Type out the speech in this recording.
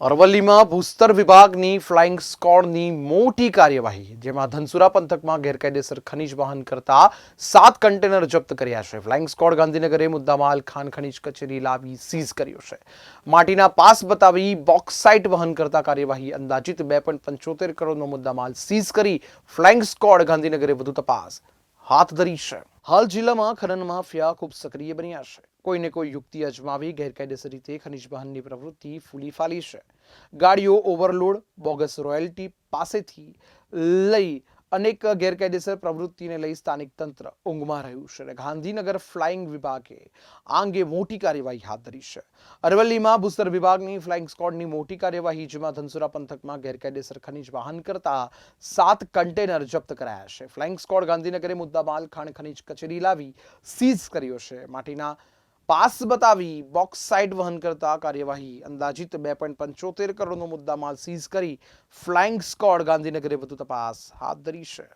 અરવલ્લીમાં ભૂસ્તર વિભાગની ફ્લાઇંગ સ્કોડની મોટી કાર્યવાહી, જેમાં ધનસુરા પંથકમાં ગેરકાયદેસર ખનીજ વહન કરતા સાત કન્ટેનર જપ્ત કર્યા છે. ફ્લાઇંગ સ્કોડ ગાંધીનગરે મુદ્દામાલ ખાન ખનીજ કચેરી લાવી સીઝ કર્યો છે. માટીના પાસ બતાવી બોક્સાઇટ વહન કરતા કાર્યવાહી અંદાજિત બે પોઈન્ટ પંચોતેર કરોડનો મુદ્દામાલ સીઝ કરી ફ્લાઇંગ સ્કોડ ગાંધીનગરે વધુ તપાસ હાથ ધરી છે. હાલ જિલ્લામાં ખનન માફિયા ખૂબ સક્રિય બન્યા છે. કોઈને કોઈ યુક્તિ અજમાવી ગેરકાયદેસર રીતે ખનિજ વહનની પ્રવૃત્તિ ફૂલી ફાલી છે ગાડીઓ ઓવરલોડ બોગસ રોયલ્ટી પાસેથી લઈ અનેક ગેરકાયદેસર પ્રવૃત્તિને લઈ સ્થાનિક તંત્ર ઊંઘમાં રહ્યું છે અને ગાંધીનગર ફ્લાઇંગ વિભાગે આ અંગે મોટી કાર્યવાહી હાથ ધરી છે અરવલ્લીમાં ભૂસ્તર વિભાગની ફ્લાઇંગ સ્કોડની મોટી કાર્યવાહી જેમાં ધનસુરા પંથકમાં ગેરકાયદેસર ખનીજ વાહન કરતા સાત કન્ટેનર જપ્ત કરાયા છે ફ્લાઇંગ સ્કોડ ગાંધીનગરે મુદ્દામાલ ખાણ ખનીજ કચેરી લાવી સીઝ કર્યો છે માટીના પાસ બતાવી બોક્સ સાઇડ વહન કરતા કાર્યવાહી. અંદાજિત બે પોઈન્ટ પંચોતેર કરોડનો મુદ્દામાલ સીઝ કરી ફ્લાઇંગ સ્કોડ ગાંધીનગરે વધુ તપાસ હાથ ધરી છે.